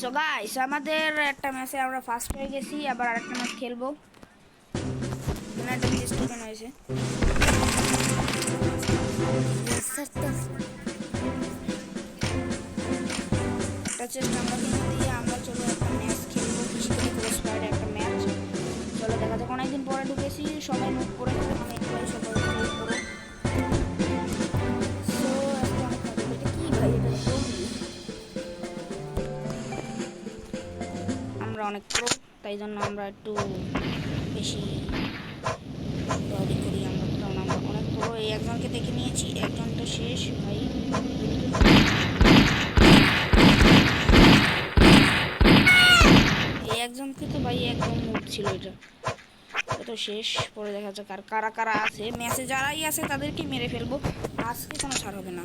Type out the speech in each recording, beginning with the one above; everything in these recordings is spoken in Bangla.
সো গাইস আমাদের একটা ম্যাচে আমরা ফার্স্ট হয়ে গেছি, আবার আরেকটা ম্যাচ খেলব। একটা হয়েছে। একটা চেস্ট আমরা আমরা চলো একটা ম্যাচ একটা ম্যাচ চলো, দেখা যাক, অনেকদিন পরে ঢুকেছি, সবাই মুখ করে সবাই অনেক প্রো তাই জন্য আমরা একটু বেশি করি আমরা, কারণ আমরা অনেক প্রো এই একজনকে দেখে নিয়েছি একজন তো শেষ, ভাই। এই একজনকে তো ভাই একদম মুখ ছিল এটা। তো শেষ, পরে দেখা যাক আর কারা কারা আছে। ম্যাচে যারাই আছে তাদেরকে মেরে ফেলব। আজকে কোনো ছাড় হবে না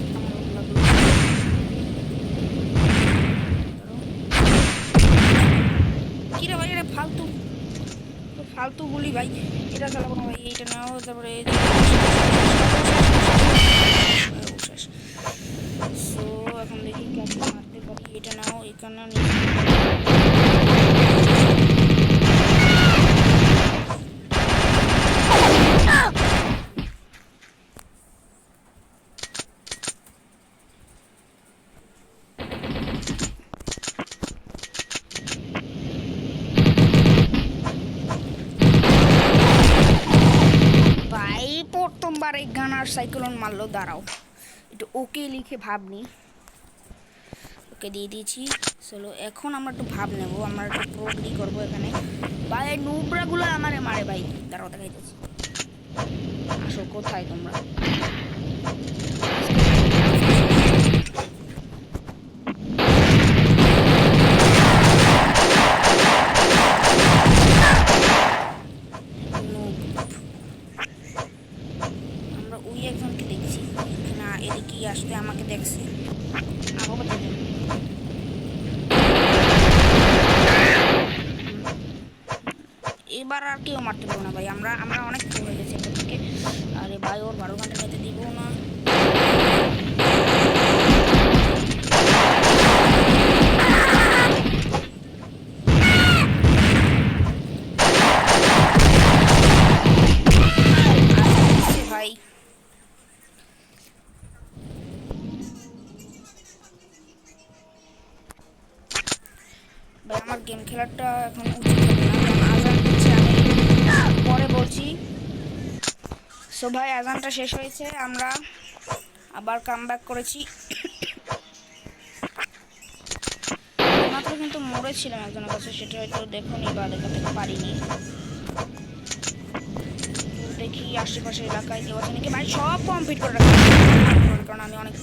একটা মনে লাগল। কিরে ভাই এটা ফালতু তো বলি গুলি ভাই, এটা চালাবো না ভাই, এইটা নাও, তারপরে সো এখন দেখি মারতে পারি, এটা নাও, এখানে গানার সাইক্লোন মারলো, দাঁড়াও। একটু ওকে লিখে ভাব নি। ওকে দিয়ে দিয়েছি। চলো, এখন আমরা একটু ভাব নেব। আমরা একটু প্রোগ্রি করব এখানে। ভাই, নুবরাগুলো আমারে মারে, ভাই। দাঁড়াও, দেখাই দেখাইতেছি আসো, কোথায় তোমরা noob। আমরা ওই একজনকে দেখছি না এদিকে আসতে আমাকে দেখছে। এবার আর কেউ মারতে পারব না ভাই। আমরা আমরা অনেক হয়ে গেছি আরে ভাই, ওর বারো ঘণ্টা আমার গেম খেলাটা এখন উচিত না। আজান আমি পরে বলছি। সো ভাই, আজানটা শেষ হয়েছে, আমরা আবার কাম করেছি। মাত্র কিন্তু মরেছিলাম একজনের কাছে সেটা হয়তো দেখুনি বা দেখাতে পারিনি। দেখি আশেপাশে এলাকায় কেউ আছে নাকি? ভাই, সব কমপ্লিট করে রাখি। কারণ আমি অনেক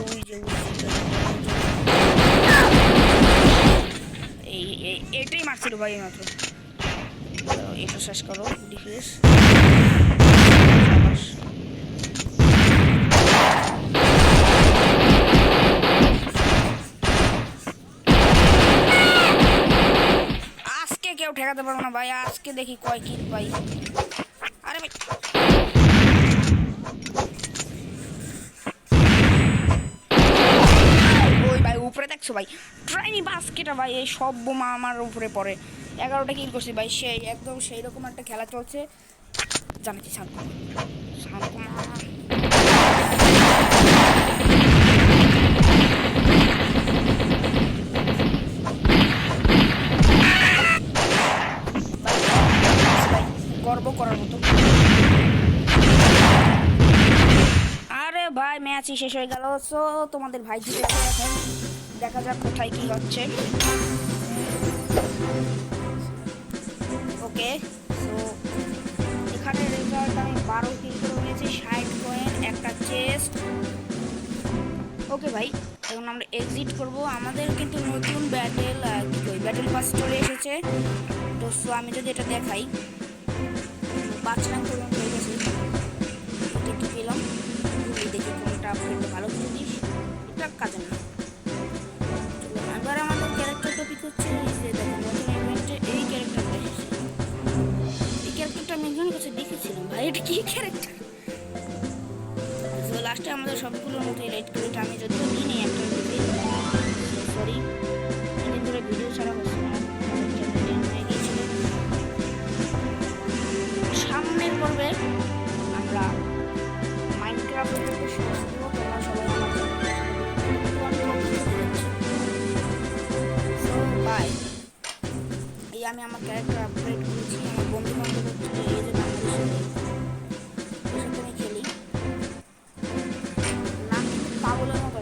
ওই যে ওই যে এটাই মারছিল ভাই মাত্র এটা শেষ করো ডিফিউজ আজকে কেউ ঠেকাতে পারব না ভাই, আজকে দেখি কয় কিল ভাই আরে ভাই। ওই ভাই, উপরে দেখছ ভাই? ট্রাইনি বাস্কেটা ভাই, এই সব বোমা আমার উপরে পড়ে। এগারোটা কিল করছি ভাই, সেই একদম সেই রকম একটা খেলা চলছে। জানাচ্ছি শান্ত শান্ত গর্ব করার মতো। আরে ভাই ম্যাচই শেষ হয়ে গেল। তোমাদের ভাই জিতে দেখা যাক কোথায় কি হচ্ছে। ওকে, তো এখানে রেজাল্ট আমি বারো কিল করে নিয়েছি ষাট পয়েন্ট একটা চেস্ট ওকে ভাই, এখন আমরা এক্সিট করব। আমাদের কিন্তু নতুন ব্যাটেল কই ব্যাটেল পাস চলে এসেছে। তো সো আমি যদি এটা দেখাই, পাঁচ র্যাঙ্ক পর্যন্ত হয়ে গেছে। এটা কি পেলাম। দেখি কোনটা ভালো দিস। এটা কাজে না। তো লাস্টে আমাদের সবগুলো মতো লাইট ক্রেডিট আমি যদিও নিই নি একটা সরি অনেক ধরে ভিডিও ছাড়া হচ্ছে না হয়ে গিয়েছিল। সামনের পর্বে আমরা করব, তোমরা সবাই এই আমি আমার ক্যারেক্টার আপগ্রেড করেছি, আমার 我